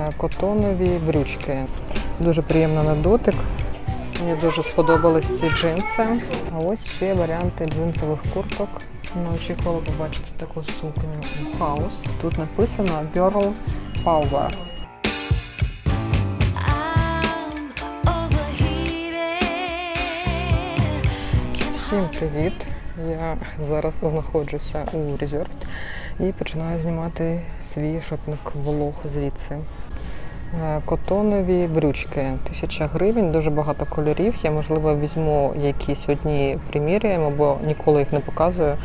Е, Котонові брючки. Дуже приємно на дотик. Мені дуже сподобались ці джинси. А ось ще варіанти джинсових курток. Не очікувала побачити таку сукню у хаус. Тут написано Girl Power. Всім привіт! Я зараз знаходжуся у Резервд і починаю знімати свій шопінг-влог звідси. Е, Котонові брючки, тисяча гривень, дуже багато кольорів. Я, можливо, візьму якісь одні приміряємо, бо ніколи їх не показую.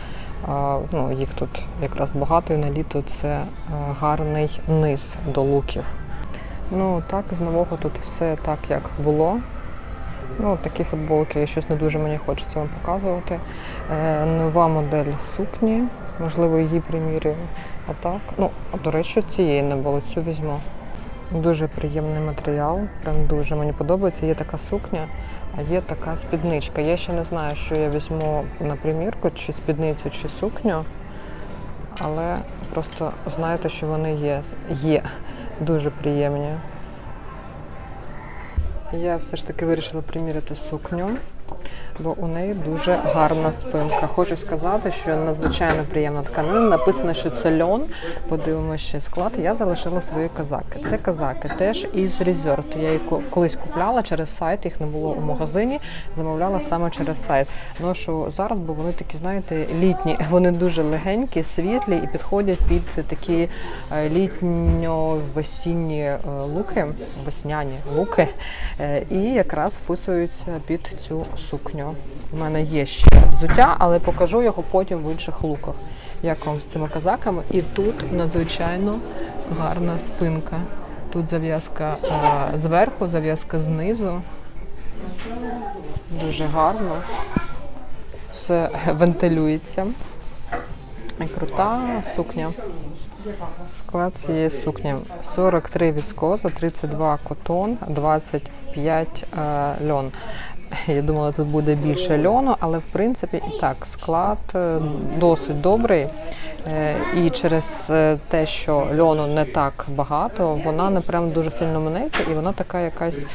Ну, їх тут якраз багато і на літо це е, гарний низ до луків. Ну так, з нового тут все так, як було. Ну, такі футболки, щось не дуже мені хочеться вам показувати. Е, нова модель сукні, можливо, її примірюю. А так, ну, до речі, цієї не було, цю візьму. Дуже приємний матеріал, прям дуже мені подобається. Є така сукня, а є така спідничка. Я ще не знаю, що я візьму на примірку, чи спідницю, чи сукню. Але просто знаєте, що вони є. Є дуже приємні. Я все ж таки вирішила приміряти сукню, бо у неї дуже гарна спинка. Хочу сказати, що надзвичайно приємна тканина. Написано, що це льон. Подивимося ще склад. Я залишила свої казаки. Це казаки теж із Resort. Я їх ко- колись купляла через сайт, їх не було у магазині. Замовляла саме через сайт. Ношу зараз, бо вони такі, знаєте, літні. Вони дуже легенькі, світлі і підходять під такі е, літньо-весінні е, луки, весняні луки. Е, І якраз вписуються під цю сукню. У мене є ще взуття, але покажу його потім в інших луках. Як вам з цими казаками? І тут надзвичайно гарна спинка. Тут зав'язка е, зверху, зав'язка знизу. Дуже гарно. Все вентилюється. Крута сукня. Склад цієї сукні 43 віскоза, 32 котон, 25 е, льон. Я думала, тут буде більше льону, але в принципі і так склад е, досить добрий. Е, І через е, те, що льону не так багато, вона не прям дуже сильно минеться, і вона така якась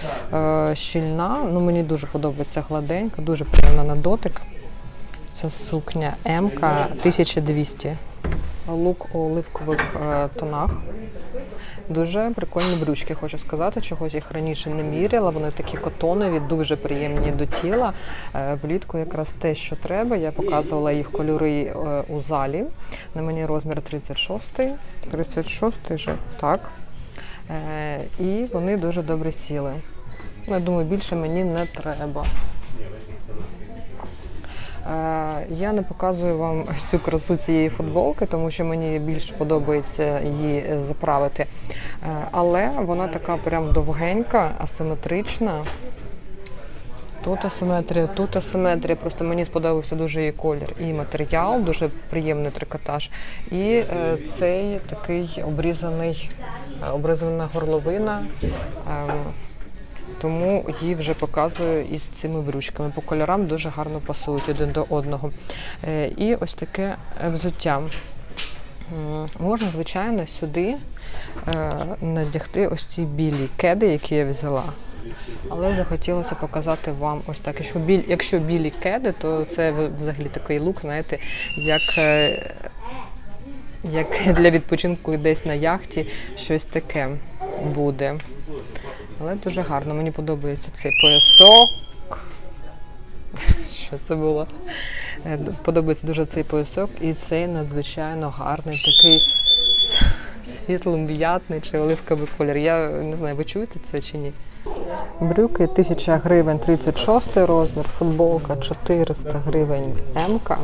щільна. Ну мені дуже подобається гладенька, дуже приємна на дотик. Це сукня МК 1200. Лук у оливкових е, тонах. Дуже прикольні брючки, хочу сказати. Чогось їх раніше не міряла. Вони такі котонові, дуже приємні до тіла. Е, Влітку якраз те, що треба. Я показувала їх кольори е, у залі. На мені розмір 36. 36 же, так. І вони дуже добре сіли. Я думаю, більше мені не треба. Е, Я не показую вам цю красу цієї футболки, тому що мені більш подобається її е, заправити. Е, Але вона така прям довгенька, асиметрична. Тут асиметрія, тут асиметрія. Просто мені сподобався дуже її колір. І матеріал, дуже приємний трикотаж. І е, цей такий обрізаний, е, обрізана горловина. Ем, тому її вже показую із цими брючками. По кольорам дуже гарно пасують один до одного. Е, І ось таке взуття. Можна, звичайно, сюди е, надягти ось ці білі кеди, які я взяла. Але захотілося показати вам ось так. Якщо біль, якщо білі кеди, то це взагалі такий лук, знаєте, як, е, як для відпочинку десь на яхті щось таке буде. Але дуже гарно. Мені подобається цей поясок. Що це було? Е, Подобається дуже цей поясок і цей надзвичайно гарний такий світло-м'ятний чи оливковий колір. Я не знаю, ви чуєте це чи ні? Брюки 1000 гривень 36 розмір, футболка 400 гривень М-ка.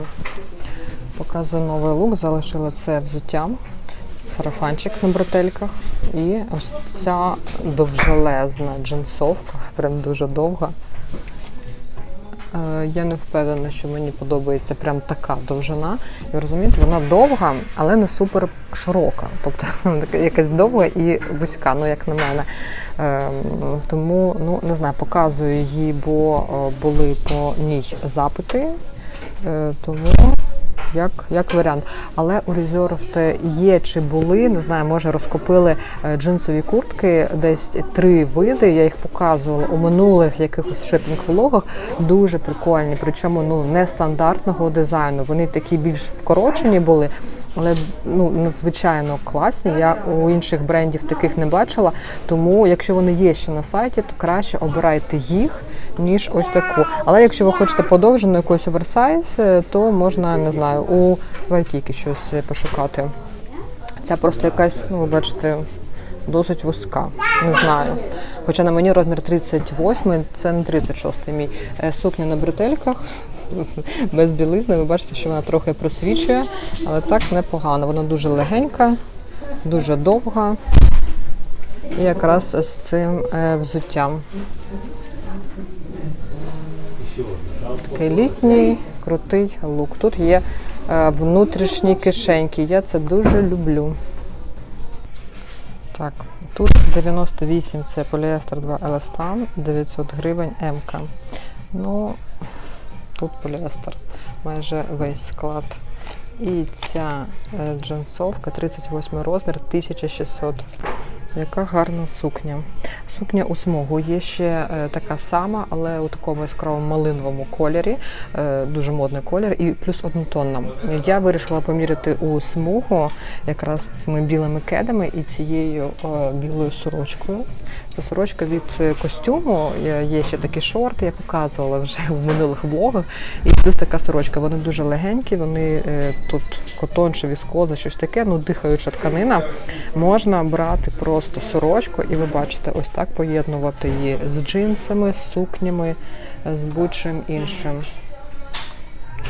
Показую новий лук, залишила це взуття, сарафанчик на бретельках. І ось ця довжелезна джинсовка, прям дуже довга. Е, Я не впевнена, що мені подобається прям така довжина. І розумієте, вона довга, але не супер широка. Тобто якась довга і вузька, ну як на мене. Ем, Тому ну не знаю, показую її, бо е, були по ній запити. Е, Тому як, як варіант. Але у Reserved є чи були, не знаю, може розкупили е, джинсові куртки, десь три види. Я їх показувала у минулих якихось шопінг-влогах. Дуже прикольні, причому ну нестандартного дизайну. Вони такі більш вкорочені були. Але ну надзвичайно класні. Я у інших брендів таких не бачила. Тому, якщо вони є ще на сайті, то краще обирайте їх ніж ось таку. Але якщо ви хочете подовжену якусь оверсайз, е, то можна не знаю у Вайкікі щось пошукати. Ця просто якась, ну ви бачите, досить вузька. Не знаю. Хоча на мені розмір 38, це не 36 мій. Е, Сукня на бретельках. Без білизни, ви бачите, що вона трохи просвічує, але так непогано. Вона дуже легенька, дуже довга. І якраз з цим е, взуттям. Такий літній, крутий лук. Тут є е, внутрішні кишеньки. Я це дуже люблю. Так, тут 98 це поліестер 2 еластан, 900 гривень МК. Ну, тут поліестер, майже весь склад. І ця е, джинсовка 38 розмір 1600. Яка гарна сукня. Сукня у смугу є ще е, така сама, але у такому яскравому малиновому кольорі. Е, дуже модний колір, і плюс однотонна. Я вирішила поміряти у смугу якраз цими білими кедами і цією е, білою сорочкою. Це сорочка від е, костюму. Є- Є ще такі шорти, я показувала вже в минулих влогах. І плюс така сорочка. Вони дуже легенькі, вони е, тут котон чи віскоза, щось таке, ну дихаюча тканина. Можна брати просто сорочку, і ви бачите, ось так поєднувати її з джинсами, з сукнями, е, з будь-чим іншим.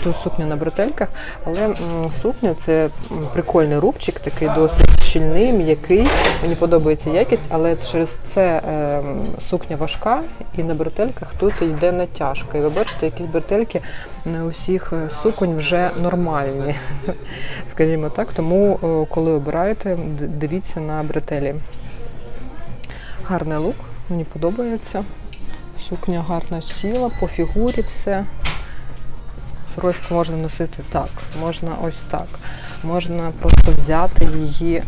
Тут сукня на бретельках, але сукня це прикольний рубчик, такий досить щільний, м'який. Мені подобається якість, але через це е, сукня важка, і на бретельках тут йде натяжка. І ви бачите, якісь бретельки не у всіх е, суконь вже нормальні, скажімо так. Тому, е, коли обираєте, дивіться на бретелі. Гарний лук, мені подобається. Сукня гарно сіла, по фігурі все. Сорочку можна носити так, можна ось так. Можна просто взяти її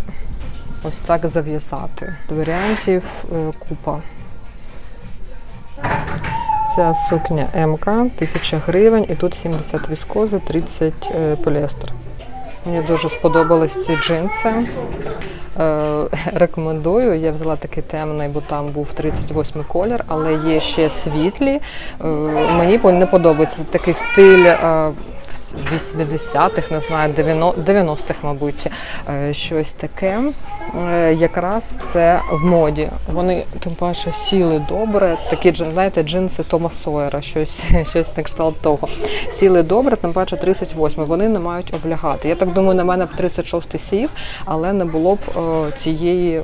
ось так зав'язати. Варіантів е, купа. Ця сукня МК 1000 гривень і тут 70 віскози, 30 е, поліестер. Мені дуже сподобались ці джинси. Е, рекомендую. Я взяла такий темний, бо там був 38 колір, але є ще світлі. Мені не подобається такий стиль. Е, 80-х, не знаю, 90-х, мабуть, е, щось таке. Е, Якраз це в моді. Вони тим паче сіли добре. Такі знаєте, джинси Тома Сойера, щось, щось на кшталт того. Сіли добре, тим паче 38. Вони не мають облягати. Я так думаю, на мене б 36 сів, але не було б е, цієї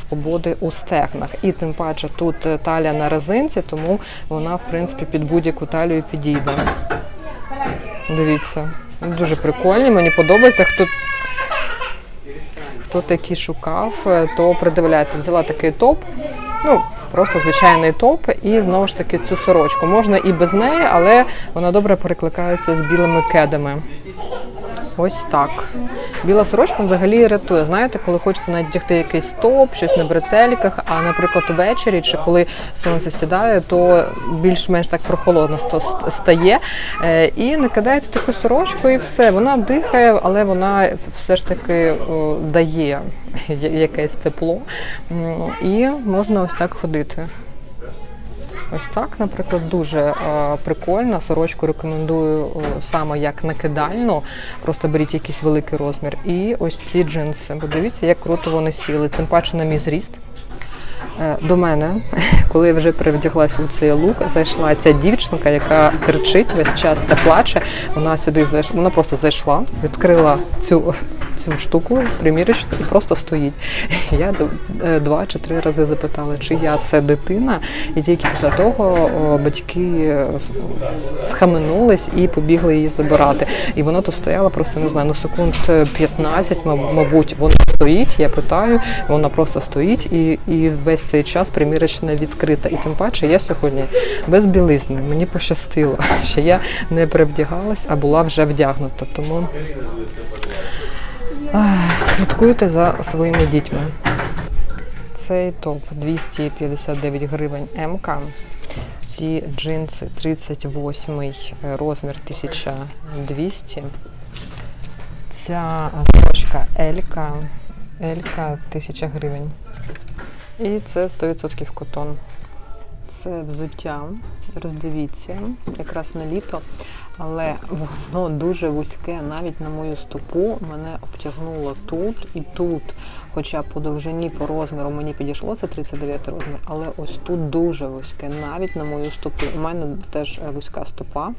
свободи у стегнах. І тим паче тут талія на резинці, тому вона, в принципі, під будь-яку талію підійде. Дивіться, дуже прикольні, мені подобається. Хто, хто такі шукав, е, то придивляйте. Взяла такий топ. Ну, просто звичайний топ, і знову ж таки цю сорочку. Можна і без неї, але вона добре перекликається з білими кедами. Ось так. Біла сорочка взагалі рятує. Знаєте, коли хочеться надягти якийсь топ, щось на бретельках, а наприклад ввечері чи коли сонце сідає, то більш-менш так прохолодно стає. Е, І накидаєте таку сорочку, і все. Вона дихає, але вона все ж таки дає якесь тепло. І можна ось так ходити. Ось так, наприклад, дуже е, прикольно. Сорочку рекомендую е, саме як накидальну. Просто беріть якийсь великий розмір. І ось ці джинси. Подивіться, як круто вони сіли. Тим паче на мій зріст. Е, До мене, коли я вже привдяглася у цей лук, зайшла ця дівчинка, яка кричить весь час та плаче. Вона сюди зайшла, вона просто зайшла, відкрила цю, цю штуку примірочну і просто стоїть. Я е, два чи три рази запитала, чи я це дитина, і тільки після того батьки е, схаменулись і побігли її забирати. І воно тут стояло просто не знаю, ну секунд 15, маб- мабуть, воно стоїть. Я питаю, вона просто стоїть, і, і весь цей час примірочна відкрита. І тим паче я сьогодні без білизни. Мені пощастило, що я не привдягалась, а була вже вдягнута. Тому слідкуйте за своїми дітьми. Цей топ 259 гривень МК. Ці джинси 38 розмір 1200. Ця сорочка Елька. Елька 1000 гривень. І це 100% котон. Це взуття. Роздивіться, якраз на літо, але воно дуже вузьке, навіть на мою стопу мене обтягнуло тут і тут. Хоча по довжині, по розміру мені підійшло це 39 розмір, але ось тут дуже вузьке, навіть на мою стопу. У мене теж е, вузька стопа,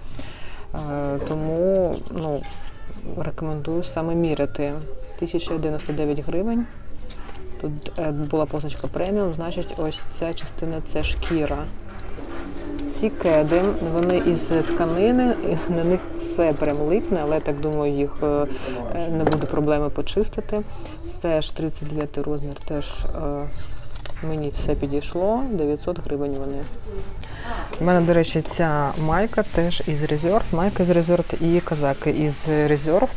е, тому ну, рекомендую саме міряти. 1099 гривень. Тут е, була позначка преміум, значить, ось ця частина це шкіра. Ці кеди, вони із тканини, на них все прям липне, але так думаю, їх е, не буде проблеми почистити. Це теж 39 розмір, теж е, мені все підійшло. 900 гривень вони. У мене, до речі, ця майка теж із Reserved, майка з Reserved і казаки із Reserved.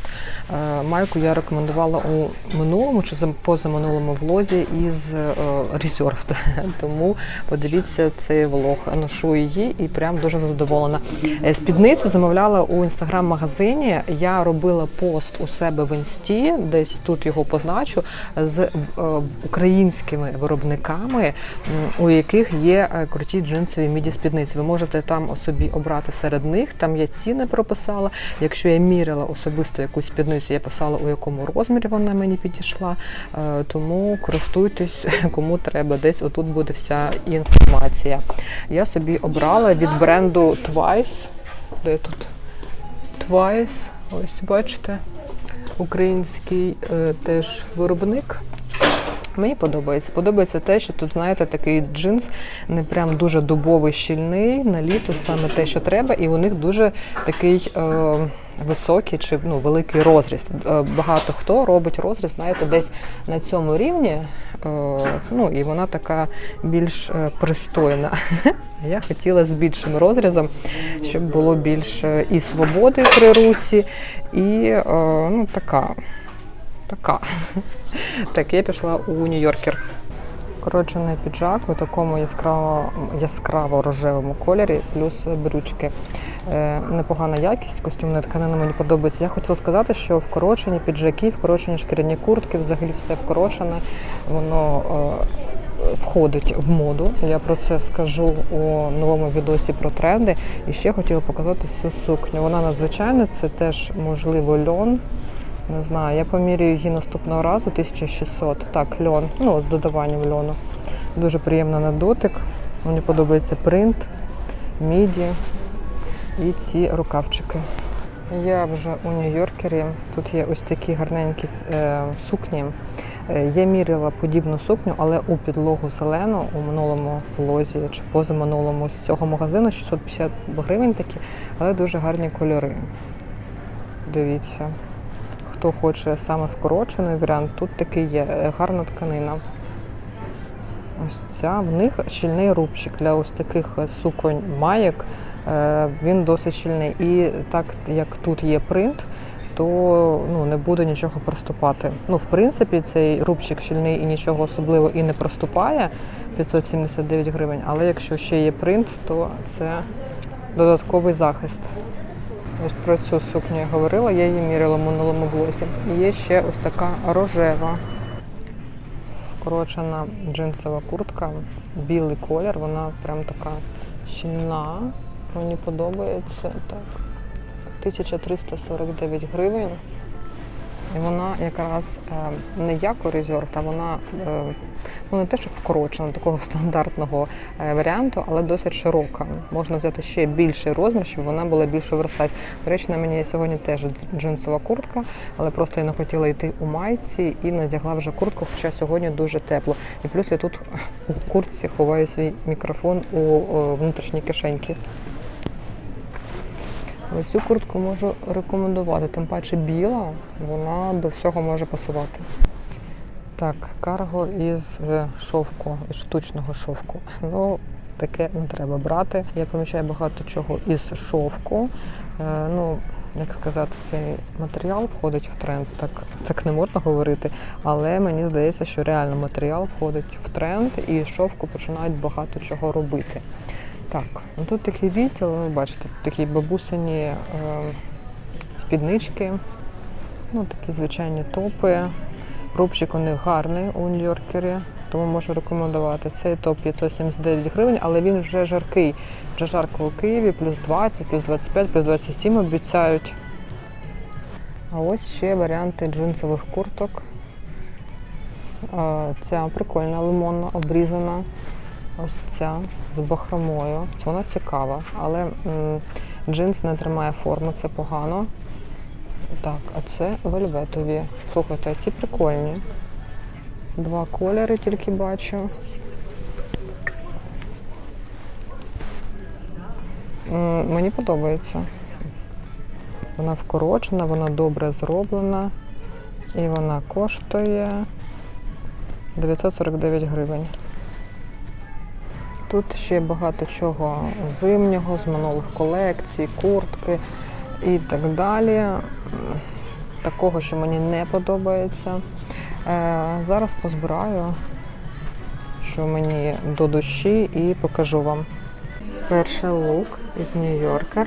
Е, Майку я рекомендувала у минулому чи позаминулому влозі із е, Reserved. Тому подивіться цей влог. Ношу її і прям дуже задоволена. Е, Спідницю замовляла у інстаграм-магазині. Я робила пост у себе в інсті, десь тут його позначу, з українськими виробниками, у яких є круті джинсові міді спідниці. Ви можете там собі обрати серед них. Там я ціни прописала. Якщо я міряла особисто якусь спідницю, я писала у якому розмірі вона мені підійшла. Е, Тому користуйтесь кому треба. Десь отут буде вся інформація. Я собі обрала від бренду Twice. Де тут? Twice. Ось бачите. Український е, теж виробник. Мені подобається. Подобається те, що тут, знаєте, такий джинс не прям дуже дубовий, щільний, на літо саме те, що треба, і у них дуже такий е, високий чи ну, великий розріз. Е, багато хто робить розріз, знаєте, десь на цьому рівні. Е, ну і вона така більш е, пристойна. Я хотіла з більшим розрізом, щоб було більше і свободи при русі, і ну, така. Така. Так, я пішла у Нью-Йоркер. Коротшений піджак у такому яскраво, яскраво рожевому кольорі, плюс брючки. Е, непогана якість, костюмна тканина мені подобається. Я хотіла сказати, що вкорочені піджаки, вкорочені шкіряні куртки, взагалі все вкорочене, воно е, входить в моду. Я про це скажу у новому відосі про тренди. І ще хотіла показати цю сукню. Вона надзвичайна, це теж можливо льон. Не знаю, я поміряю її наступного разу 1600. Так, льон, ну з додаванням льону. Дуже приємно на дотик. Мені подобається принт, міді і ці рукавчики. Я вже у Нью-Йоркері. Тут є ось такі гарненькі е, сукні. Е, Я міряла подібну сукню, але у підлогу зелену у минулому влозі чи позаминулому з цього магазину 650 гривень такі, але дуже гарні кольори. Дивіться хто хоче саме вкорочений варіант, тут такий є е, гарна тканина. Ось ця в них щільний рубчик для ось таких е, суконь маєк. е, Він досить щільний. І так як тут є принт, то ну, не буде нічого проступати. Ну, в принципі, цей рубчик щільний і нічого особливого і не проступає 579 гривень. Але якщо ще є принт, то це додатковий захист. Ось про цю сукню я говорила, я її міряла в минулому влозі. І є ще ось така рожева, вкорочена джинсова куртка, білий колір, вона прям така щільна. Мені подобається. Так. 1349 гривень. І вона якраз е, не як резерв, а вона е, ну не те, що вкорочена такого стандартного е, варіанту, але досить широка. Можна взяти ще більший розмір, щоб вона була більш оверсайз. До речі, на мені сьогодні теж джинсова куртка, але просто я не хотіла йти у майці і надягла вже куртку, хоча сьогодні дуже тепло. І плюс я тут у куртці ховаю свій мікрофон у внутрішній кишеньки. Ось цю куртку можу рекомендувати, тим паче біла, вона до всього може пасувати. Так, карго із е, шовку, із штучного шовку. Ну, таке не треба брати. Я помічаю багато чого із шовку. Е, ну, як сказати, цей матеріал входить в тренд. Так, так не можна говорити, але мені здається, що реально матеріал входить в тренд і шовку починають багато чого робити. Так, ну тут такий відділ, ви бачите, тут такі бабусині е, спіднички, ну такі звичайні топи. Рубчик у них гарний у Нью-Йоркері, тому можу рекомендувати. Цей топ 579 гривень, але він вже жаркий. Вже жарко у Києві, плюс 20, плюс 25, плюс 27 обіцяють. А ось ще варіанти джинсових курток. Е, Ця прикольна, лимонна, обрізана. Ось ця з бахромою. Вона цікава, але м, джинс не тримає форму, це погано. Так, а це вельветові. Слухайте, ці прикольні. Два кольори тільки бачу. Мені подобається. Вона вкорочена, вона добре зроблена. І вона коштує 949 гривень. Тут ще багато чого зимнього, з минулих колекцій, куртки і так далі. Такого, що мені не подобається. Е, Зараз позбираю, що мені до душі, і покажу вам. Перший лук із Нью-Йорка.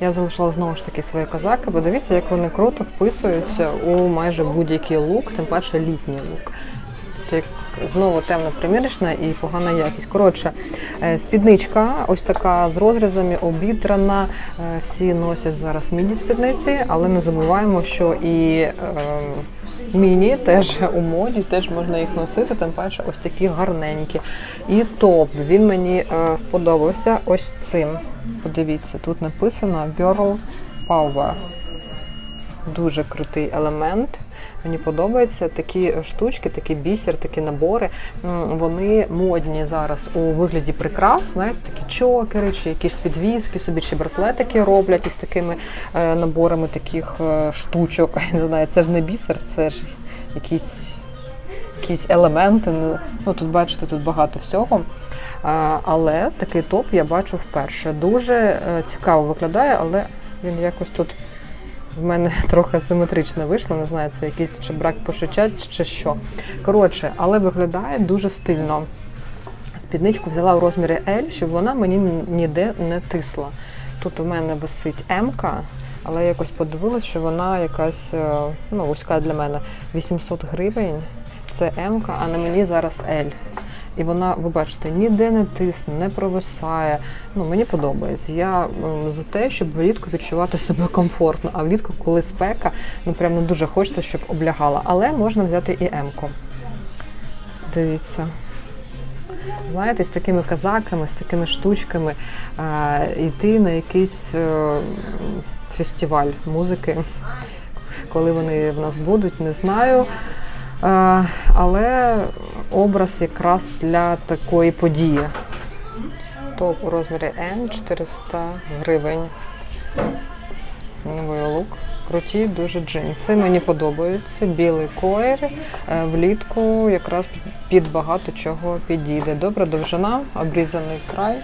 Я залишила знову ж таки свої козаки, бо дивіться, як вони круто вписуються у майже будь-який лук, тим паче літній лук. Тут знову темно примірочна і погана якість. Коротше, е, спідничка ось така з розрізами, обідрана. Е, Всі носять зараз міні спідниці, але не забуваємо, що і е, міні теж у моді, теж можна їх носити, тим паче ось такі гарненькі. І топ, він мені е, сподобався ось цим. Подивіться, тут написано Girl Power. Дуже крутий елемент. Мені подобаються такі штучки, такі бісер, такі набори. Вони модні зараз у вигляді прикрас, знаєте, такі чокери, чи якісь підвіски, собі чи браслетики роблять із такими е, наборами таких е, штучок. Не знаю, це ж не бісер, це ж якісь, якісь елементи. Ну, Ну тут бачите, тут багато всього. Але такий топ я бачу вперше. Дуже е, цікаво виглядає, але він якось тут в мене трохи симетрично вийшло. Не знаю, це якийсь чи брак пошиття, чи що. Коротше, але виглядає дуже стильно. Спідничку взяла у розмірі L, щоб вона мені ніде не тисла. Тут у мене висить М, але я якось подивилася, що вона якась е, ну, вузька для мене 800 гривень. Це М, а на мені зараз L. І вона, ви бачите, ніде не тисне, не провисає. Ну, мені подобається. Я за те, щоб влітку відчувати себе комфортно. А влітку, коли спека, ну прям не дуже хочеться, щоб облягала. Але можна взяти і М-ку. Дивіться. Знаєте, з такими казаками, з такими штучками е, йти на якийсь е, фестиваль музики. Коли вони в нас будуть, не знаю. Е, але образ якраз для такої події. Топ у розмірі М 400 гривень. Новий лук. Круті дуже джинси. Мені подобаються. Білий коїр. Е, Влітку якраз під багато чого підійде. Добра довжина, обрізаний край.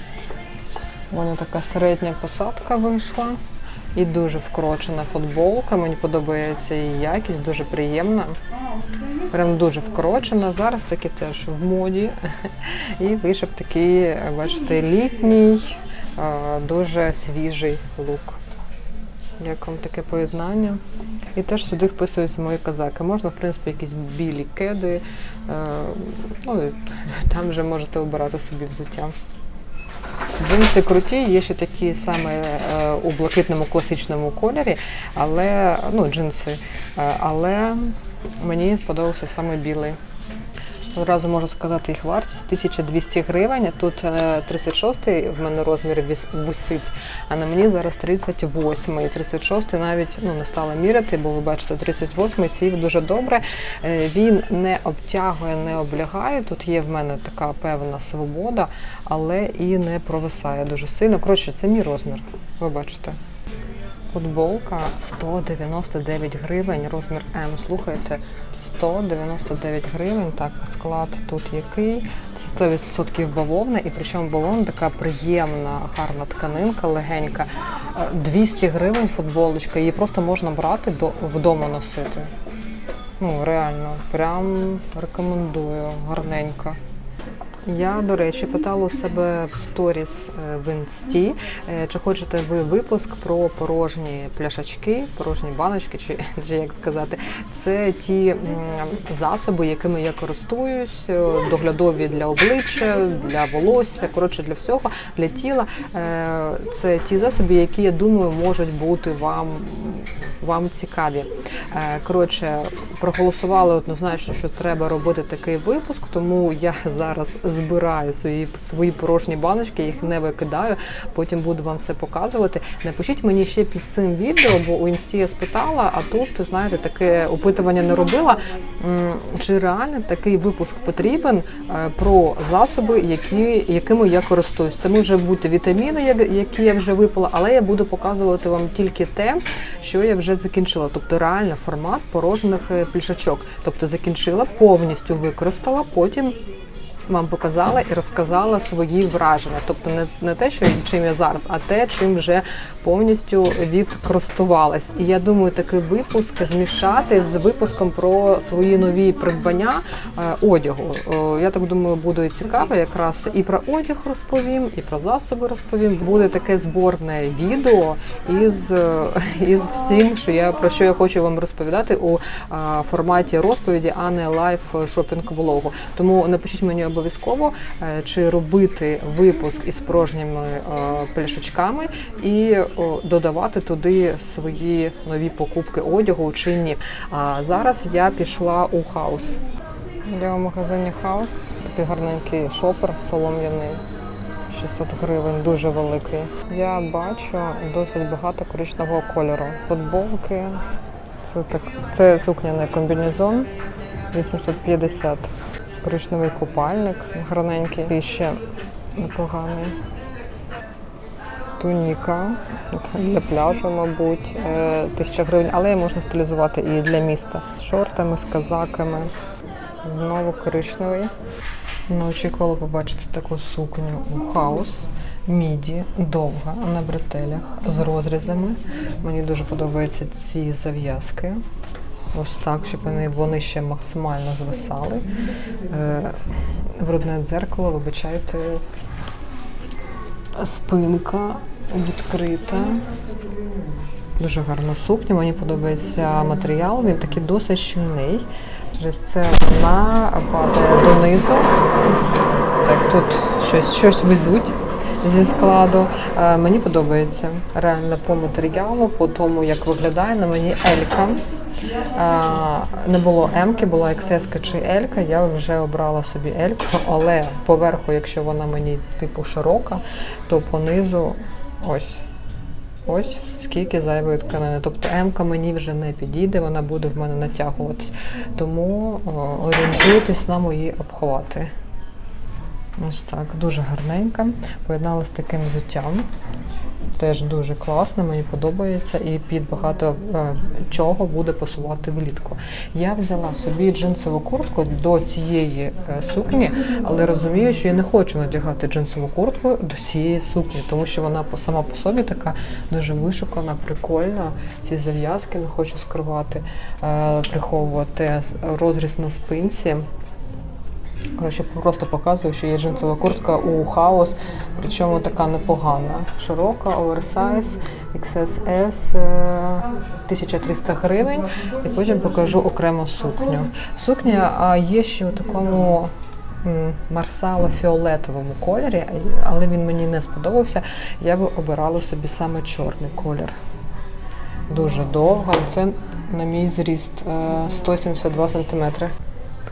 Вона така середня посадка вийшла. І дуже вкорочена футболка. Мені подобається її якість, дуже приємна. Прям дуже вкорочена. Зараз таки теж в моді. І вийшов такий, бачите, літній, дуже свіжий лук. Як вам таке поєднання? І теж сюди вписуються мої казаки. Можна, в принципі, якісь білі кеди. е, Ну, там вже можете обирати собі взуття. Джинси круті, є ще такі саме е, у блакитному класичному кольорі, але ну, джинси. Е, але мені сподобався саме білий. Одразу можу сказати їх вартість 1200 гривень. Тут е, 36 в мене розмір висить, а на мені зараз 38. І 36 навіть ну, не стала міряти, бо ви бачите, 38 сів дуже добре. Е, Він не обтягує, не облягає. Тут є в мене така певна свобода, але і не провисає дуже сильно. Коротше, це мій розмір. Ви бачите. Футболка 199 гривень, розмір М. Слухайте, 199 гривень. Так, склад тут який? Це 100% бавовна, і причому бавовна така приємна, гарна тканинка, легенька. Е, 200 гривень футболочка, її просто можна брати до, вдома носити. Ну, реально, прям рекомендую, гарненька. Я, до речі, питала у себе в сторіс е, в інсті, е, чи хочете ви випуск про порожні пляшачки, порожні баночки, чи, чи як сказати, це ті засоби, якими я користуюсь, е, доглядові для обличчя, для волосся, коротше для всього, для тіла. Це ті засоби, які я думаю можуть бути вам, вам цікаві. Коротше, проголосували однозначно, що треба робити такий випуск, тому я зараз збираю свої, свої порожні баночки, їх не викидаю. Потім буду вам все показувати. Напишіть мені ще під цим відео, бо у інсті я спитала, а тут, знаєте, таке опитування не робила. Чи реально такий випуск потрібен е, про засоби, які, якими я користуюсь? Це може бути вітаміни, як- які я вже випила, але я буду показувати вам тільки те, що я вже закінчила. Тобто реально формат порожніх е, пляшачок. Тобто закінчила, повністю використала, потім вам показала і розказала свої враження. Тобто не, не те, що чим я зараз, а те, чим вже повністю відкористувалась. І я думаю, такий випуск змішати з випуском про свої нові придбання е, одягу. Е, я так думаю, буде цікаво. Якраз і про одяг розповім, і про засоби розповім. Буде таке зборне відео із, е, із всім, що я про що я хочу вам розповідати у форматі розповіді, а не лайф шопінг влогу. Тому напишіть мені обов'язково, е, чи робити випуск із порожніми е, пляшечками і додавати туди свої нові покупки одягу чи ні. А зараз я пішла у хаус. Я в магазині хаус такий гарненький шопер солом'яний. 600 гривень, дуже великий. Я бачу досить багато коричневого кольору. Футболки. Це так, це сукняний комбінезон 850. Коричневий купальник гарненький. І ще непоганий. Туніка для пляжу, мабуть, е, тисяча гривень, але її можна стилізувати і для міста. З шортами, з казаками. Знову коричневий. Не очікувала побачити таку сукню у хаус. Міді довга на бретелях з розрізами. Мені дуже подобаються ці зав'язки. Ось так, щоб вони, вони ще максимально звисали. Е, брудне дзеркало, вибачайте, спинка відкрита. Дуже гарна сукня, мені подобається матеріал, він такий досить щільний. Через це вона падає донизу. Так, тут щось, щось везуть зі складу. Е, мені подобається реально по матеріалу, по тому, як виглядає на мені Елька. Е, не було М-ки, була XS чи Елька. Я вже обрала собі Ельку, але поверху, якщо вона мені типу широка, то понизу ось. Ось скільки зайвої тканини. Тобто М-ка мені вже не підійде, вона буде в мене натягуватись. Тому о, орієнтуйтесь на мої обхвати. Ось так, дуже гарненька. Поєднала з таким взуттям. Теж дуже класно, мені подобається і під багато е, чого буде пасувати влітку. Я взяла собі джинсову куртку до цієї е, сукні, але розумію, що я не хочу надягати джинсову куртку до цієї сукні, тому що вона сама по собі така дуже вишукана, прикольна. Ці зав'язки не хочу скривати, е, приховувати розріз на спинці. Коротше, просто показую, що є джинсова куртка у хаос, причому така непогана. Широка, оверсайз, XSS, е, 1300 гривень. І потім покажу окремо сукню. Сукня є ще у такому марсало-фіолетовому кольорі, але він мені не сподобався. Я би обирала собі саме чорний колір. Дуже довго. Це на мій зріст е, 172 см.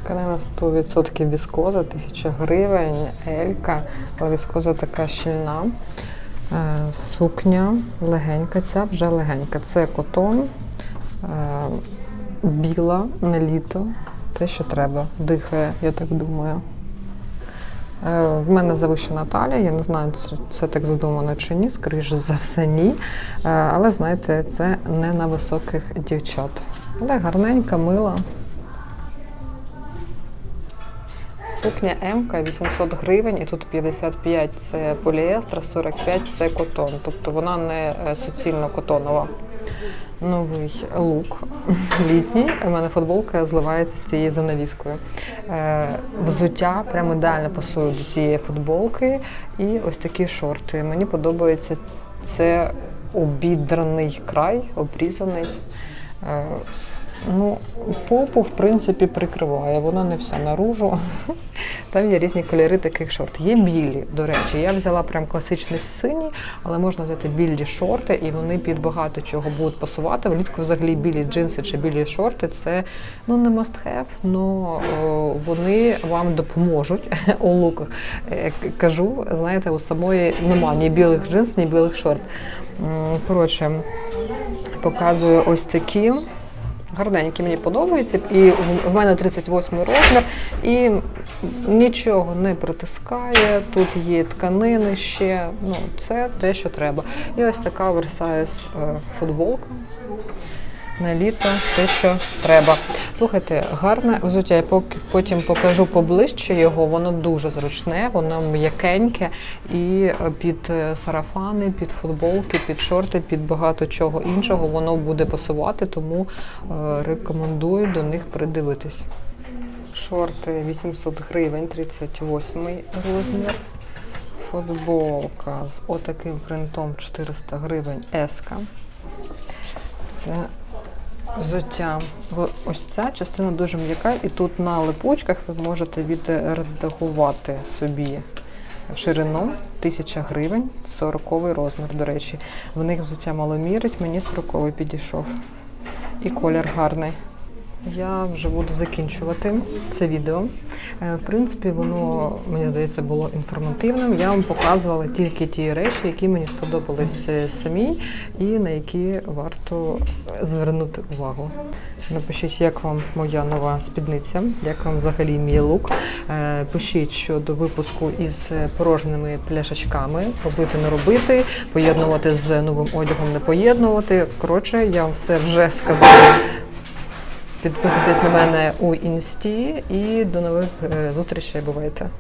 Тканина 100% віскоза, 1000 гривень, елька, але віскоза така щільна. Е, Сукня легенька, ця вже легенька. Це котон, е, біла на літо, те, що треба. Дихає, я так думаю. Е, В мене завищена талія, я не знаю, це, так задумано чи ні, скоріше за все, ні. Але знаєте, це не на високих дівчат. Але гарненька, мила. Сукня М 800 гривень, і тут 55 це поліестер, 45 це котон. Тобто вона не е, суцільно котонова. Новий лук літній. У мене футболка зливається з цією занавіскою. Е, взуття прямо ідеально пасує до цієї футболки. І ось такі шорти. Мені подобається це обідраний край, обрізаний. Е, Ну, попу, в принципі, прикриває. Вона не вся наружу. Там є різні кольори таких шорт. Є білі, до речі. Я взяла прям класичний синій, але можна взяти білі шорти, і вони під багато чого будуть пасувати. Влітку взагалі білі джинси чи білі шорти це ну не must have, але вони вам допоможуть у луках. Як кажу, знаєте, у самої нема ні білих джинс, ні білих шорт. Коротше, показую ось такі. Гарненькі мені подобаються. І в- мене 38 розмір, і нічого не притискає. Тут є тканини ще. Ну, це те, що треба. І ось така оверсайз е, футболка. На літо те, що треба. Слухайте, гарне взуття. Я потім покажу поближче його. Воно дуже зручне, воно м'якеньке і е, під е, сарафани, під футболки, під шорти, під багато чого іншого воно буде пасувати, тому е, рекомендую до них придивитись. Шорти 800 гривень, 38 розмір. Футболка з отаким принтом 400 гривень еска. Це взуття. Ось ця частина дуже м'яка, і тут на липучках ви можете відредагувати собі ширину 1000 гривень, 40 розмір, до речі. В них взуття маломірить, мені 40 підійшов. І колір гарний. Я вже буду закінчувати це відео. Е, В принципі, воно мені здається було інформативним. Я вам показувала тільки ті речі, які мені сподобались е, самій, і на які варто звернути увагу. Напишіть, як вам моя нова спідниця, як вам взагалі мій лук. Е, Пишіть щодо випуску із порожніми пляшечками, робити, не робити, поєднувати з новим одягом, не поєднувати. Коротше, я вам все вже сказала. Підписуйтесь на мене у інсті і до нових е, зустрічей. Бувайте!